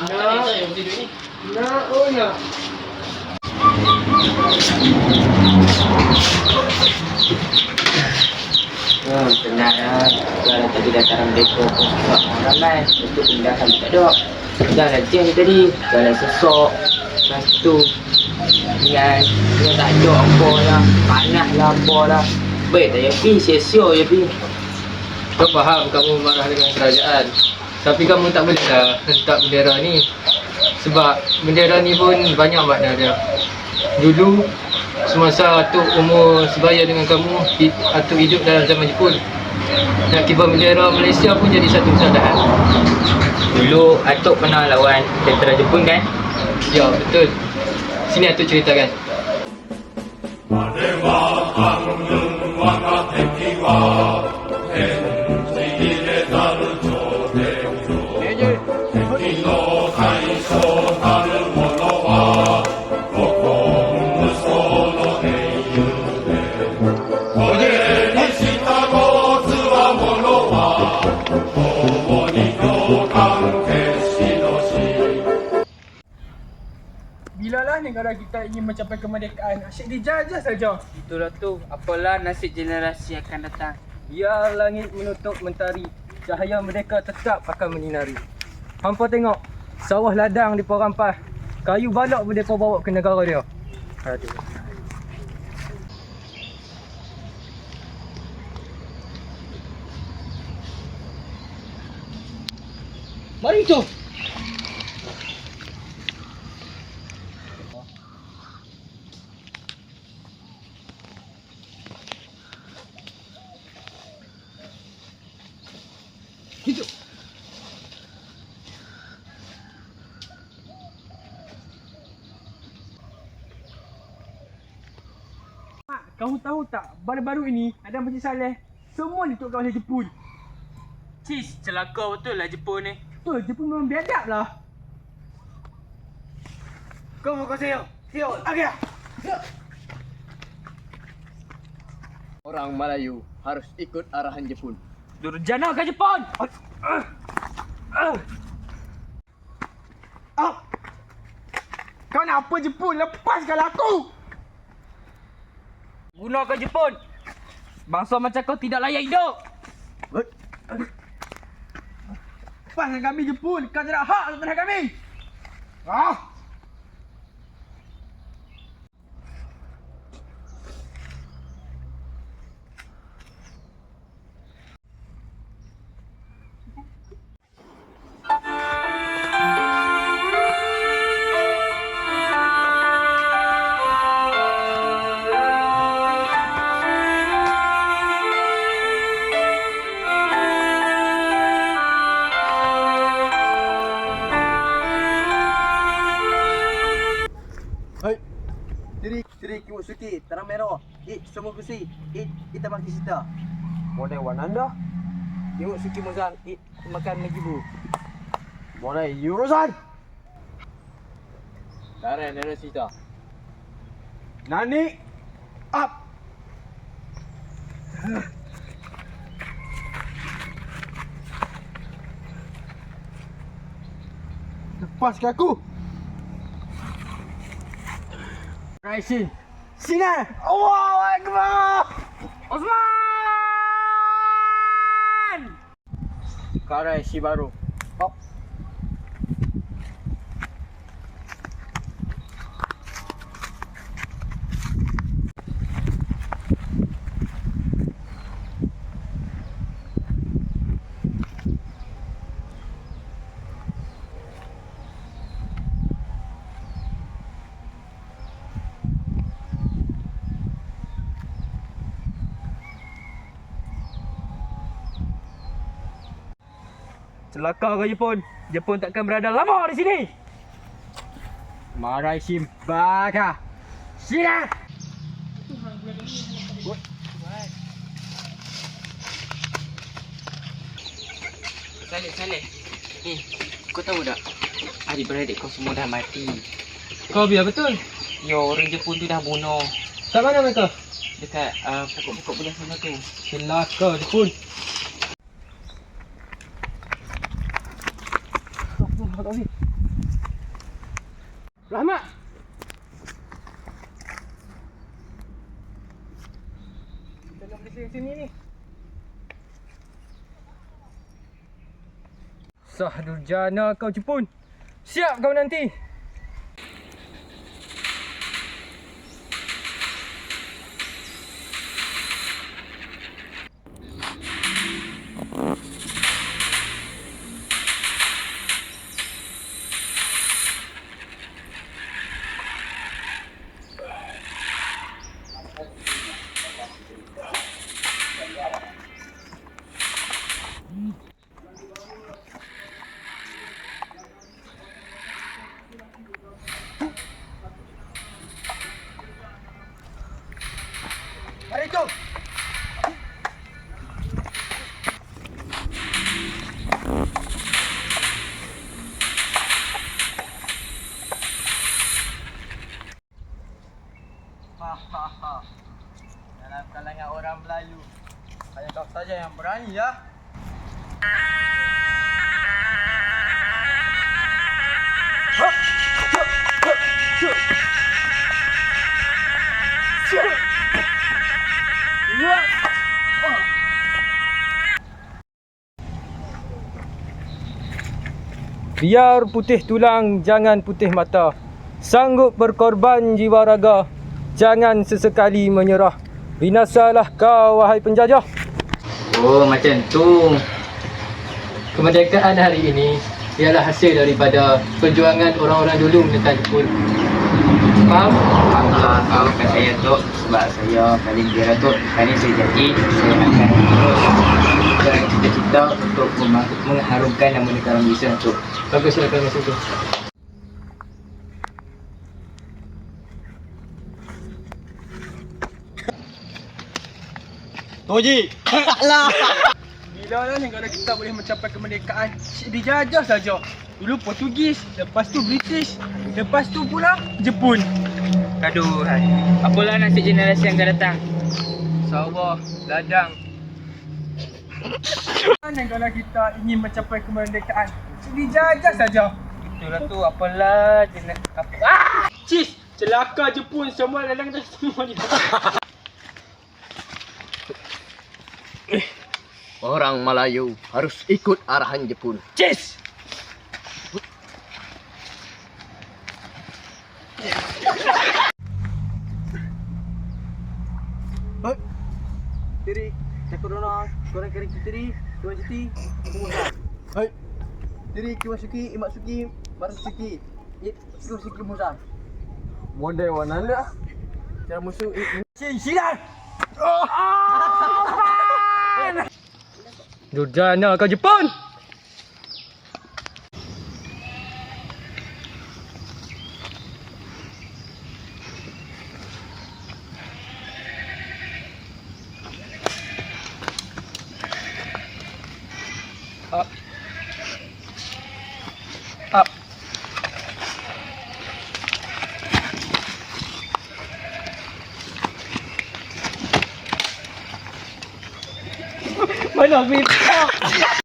Nak. Nak, oh nak. Hmm, tenang lah. Kalau tadi dataran depo pun sebab orang. Untuk pindahan tak ada. Dah lah jam tadi. Dah lah sesok. Lepas tu. Dengan, dengan tak ada apa lah. Panas lah apa lah. Baik tak ya pi. Sia-sia pi. Kau faham kamu marah dengan kerajaan. Tapi kamu tak boleh lah hentak bendera ni. Sebab bendera ni pun banyak makna dia. Dulu, semasa Atuk umur sebaya dengan kamu, Atuk hidup dalam zaman Jepun. Nak kibar bendera Malaysia pun jadi satu kesalahan. Dulu Atuk pernah lawan tentera Jepun kan? Ya, betul. Sini Atuk ceritakan. Bilalah ingin mencapai kemerdekaan, asyik dijajah saja. Itulah tu. Apalah nasib generasi akan datang. Ya langit menutup mentari, cahaya merdeka tetap akan menyinari. Hampa tengok, sawah ladang di rampas. Kayu balak pun mereka bawa ke negara dia. Aduh. Mari tu. Kamu tahu tak, baru-baru ini ada Masjid Saleh, semua ditukar oleh Jepun. Cis, celaka betul lah Jepun ni. Betul, Jepun memang biadab lah. Kau mau kau siap? Siap, agak. Orang Melayu harus ikut arahan Jepun. Durjana ke Jepun? Ah. Kau nak apa Jepun? Lepaskan aku! Guna ke Jepun? Bangsa macam kau tidak layak hidup. Lepaskan kami Jepun! Kau tidak hak atas kami! Ah! Kursi. Ik, kita makan sita. Model Wananda. Tengok Suki Mozan eat makan lagi bu. Mulai urusan. Darren dari Sita. Nani. Up. Lepaskan aku. Raisin. Sini. Allahu Akbar. Osman! Karai Shibaru. Hop. Celaka ke Jepun? Jepun takkan berada lama di sini. Marai Shimbaka. Sini. Saleh, Saleh. Eh, kau tahu tak? Adik-beradik kau semua dah mati. Kau biar betul. Yo, orang Jepun tu dah bunuh. Kat mana mereka? Dekat uh, pokok-pokok belah sana tu. Celaka Jepun. Nak pergi sini ni. Sahdurjana kau Jepun. Siap kau nanti. Berani ya. Biar putih tulang, jangan putih mata. Sanggup berkorban jiwa raga, jangan sesekali menyerah. Binasalah kau wahai penjajah. Oh macam tu. Kemerdekaan hari ini ialah hasil daripada perjuangan orang-orang dulu menentang Jepun. Faham? Allah tahu kat saya tu sebab saya kali kira tu kali saya jadi saya akan terus cita-cita untuk mengharumkan nama negara Malaysia tu. Bagus silakan masuk tu. Toji. Bila lah negara kita boleh mencapai kemerdekaan Cik dijajah saja Dulu Portugis, lepas tu British Lepas tu pula Jepun Aduh, apalah nasib generasi yang akan datang? InsyaAllah, ladang. Negara kita ingin mencapai kemerdekaan Cik dijajah saja Itulah tu apalah jenis apa ah! Cis, celaka Jepun semua dalam kita semua ni Orang Melayu harus ikut arahan Jepun. Cis! Hei. Kiri. Cakap Korang kiri kiri. Dua jeti. Kemudian. Hai. Kiri Kiwasuki, Imatsuki, Marasuki. It Kiwasuki Musa. Monde wananda. Cara musuh Cin silang. Durjana kau Jepun! Up. Up. Mana Habib?